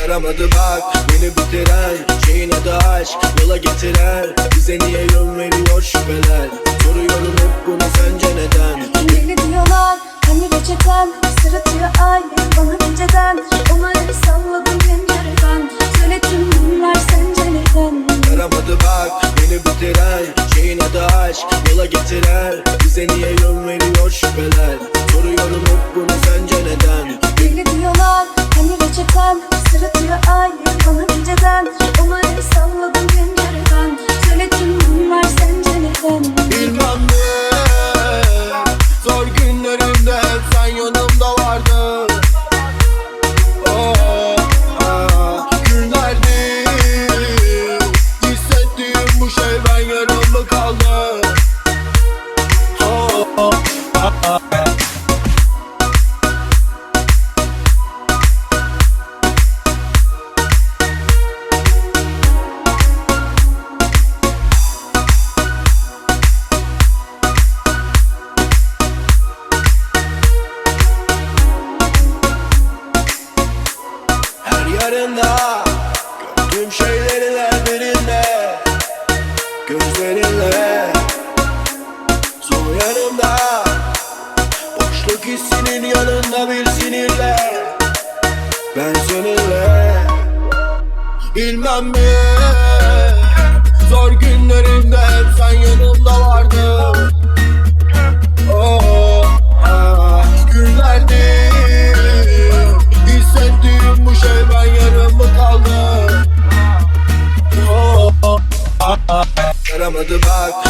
Yaramadı bak beni bitiren Şeyin adı aşk yola getiren. Bize niye yol veriyor şüpheler? Soruyorum hep bunu sence neden? Deli diyorlar hani reçeten Sırıtıyor ay bana geceden. Ona el salladım pencereden. Söyle tüm bunlar sence neden? Yaramadı bak beni bitiren Şeyin adı aşk yola getiren. Bize niye yol veriyor şüpheler? Soruyorum yarım mı kaldı. Her yarında Gördüğüm şeylerin yanımda. Boşluk hissinin yanında bir sinirle. Ben seninle Bilmem mi? Zor günlerimde hep sen yanımda vardın. Oh, ah, günlerdi Hissettiğim bu şey ben yarım kaldı Oh, ah, ah. Yaramadı bak